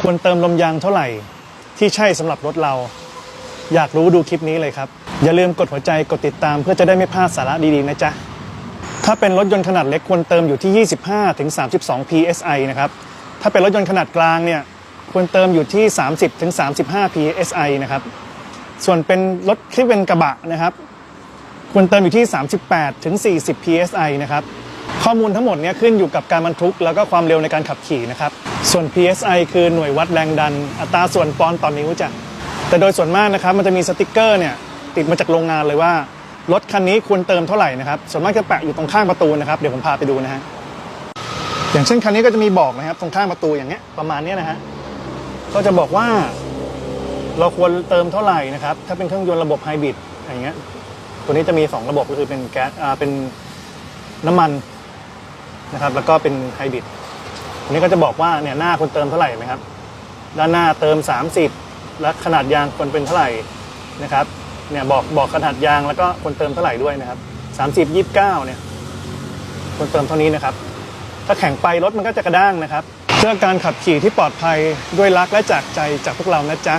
ควรเติมลมยางเท่าไหร่ ที่ใช่สำหรับรถเรา อยากรู้ดูคลิปนี้เลยครับ อย่าลืมกดหัวใจกดติดตามเพื่อจะได้ไม่พลาดสาระดีๆนะจ๊ะ ถ้าเป็นรถยนต์ขนาดเล็กควรเติมอยู่ที่ 25-32 psi นะครับถ้าเป็นรถยนต์ขนาดกลางเนี่ยควรเติมอยู่ที่ 30-35 psi นะครับส่วนเป็นรถที่เป็นกระบะนะครับควรเติมอยู่ที่ 38-40 psi นะครับ ข้อมูลทั้งหมดเนี้ขึ้นอยู่กับการบรรทุก แล้วก็ความเร็วในการขับขี่นะครับ ส่วน psi คือหน่วยวัดแรงดัน อัตราส่วนปอนด์ต่อนิ้วจ้ะแต่โดยส่วนมากนะครับมันจะมีสติกเกอร์เนี่ยติดมาจากโรงงานเลยว่ารถคันนี้ควรเติมเท่าไหร่นะครับส่วนมากจะแปะอยู่ตรงข้างประตูนะครับเดี๋ยวผมพาไปดูนะฮะอย่างเช่นคันนี้ก็จะมีบอกนะครับ ตรงข้างประตูอย่างเงี้ยประมาณเนี้ยนะฮะก็จะบอกว่า เราควรเติมเท่าไหร่นะครับ ถ้าเป็นเครื่องยนต์ระบบไฮบริดอย่างเงี้ยตัวนี้จะมี 2 ระบบก็คือเป็นแก๊สอ่าเป็นน้ำมัน นะครับ แล้วก็เป็นไฮบริดอันนี้ก็จะบอกว่าเนี่ยหน้าควรเติมเท่าไหร่ไหมครับ ด้านหน้าเติม 30 และขนาดยางควรเป็นเท่าไหร่นะครับ เนี่ยบอกบอกขนาดยางแล้วก็ควรเติมเท่าไหร่ด้วยนะครับ 30 29เนี่ยควรเติมเท่านี้นะครับ ถ้าแข็งไปรถมันก็จะกระด้างนะครับ เพื่อการขับขี่ที่ปลอดภัยด้วยรักและจากใจจากพวกเรานะจ๊ะ